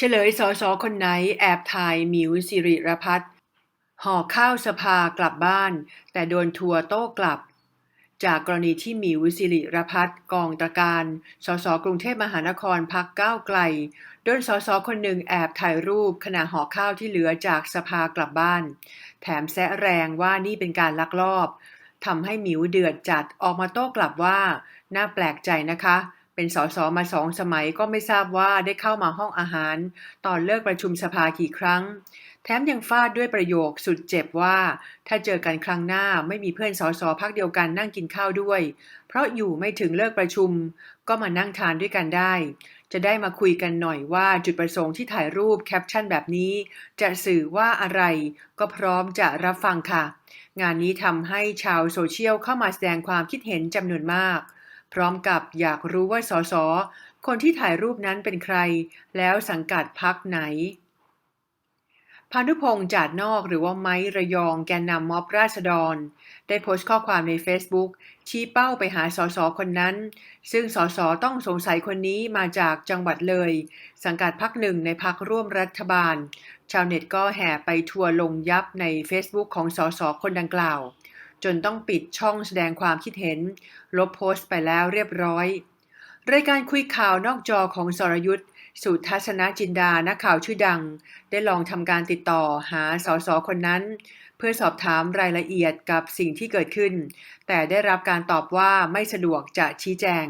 เฉลยสอสอคนไหนแอบถ่ายหมิวสิริรพัฒน์ห่อข้าวสภากลับบ้าน แต่โดนทัวร์โต้กลับ จากกรณีที่หมิวสิริรพัฒน์กองตะการ สสกรุงเทพมหานครพักก้าวไกล โดนสสคนหนึ่งแอบถ่ายรูปขณะห่อข้าวที่เหลือจากสภากลับบ้าน แถมแซะแรงว่านี่เป็นการลักลอบทำให้หมิวเดือดจัดออกมาโต้กลับว่า น่าแปลกใจนะคะ เป็นสสมาสองสมัยก็ไม่ทราบว่าได้เข้ามาห้องอาหาร ตอนเลิกประชุมสภากี่ครั้ง แถมยังฟาดด้วยประโยคสุดเจ็บว่า ถ้าเจอกันครั้งหน้าไม่มีเพื่อนสสพักเดียวกันนั่งกินข้าวด้วย เพราะอยู่ไม่ถึงเลิกประชุม ก็มานั่งทานด้วยกันได้ จะได้มาคุยกันหน่อยว่าจุดประสงค์ที่ถ่ายรูปแคปชั่นแบบนี้ จะสื่อว่าอะไร ก็พร้อมจะรับฟังค่ะ งานนี้ทำให้ชาวโซเชียลเข้ามาแสดงความคิดเห็นจำนวนมาก พร้อมกับอยากรู้ว่าสส คนที่ถ่ายรูปนั้นเป็นใคร แล้วสังกัดพักไหนพานุพงษ์จาดนอกหรือว่าไม้ระยองแกนนำม็อบราษฎร ได้โพสต์ข้อความใน Facebook ชี้เป้าไปหาสสคนนั้น ซึ่งสสต้องสงสัยคนนี้มาจากจังหวัดเลย สังกัดพักหนึ่งในพักร่วมรัฐบาล ชาวเน็ตก็แห่ไปทัวร์ลงยับใน Facebook ของสสคนดังกล่าว จนต้องปิดช่องแสดงความคิดเห็น ลบโพสต์ไปแล้วเรียบร้อย รายการคุยข่าวนอกจอของสรยุทธ์สุทัศนจินดา นักข่าวชื่อดัง ได้ลองทำการติดต่อหาสสคนนั้น เพื่อสอบถามรายละเอียดกับสิ่งที่เกิดขึ้น แต่ได้รับการตอบว่าไม่สะดวกจะชี้แจง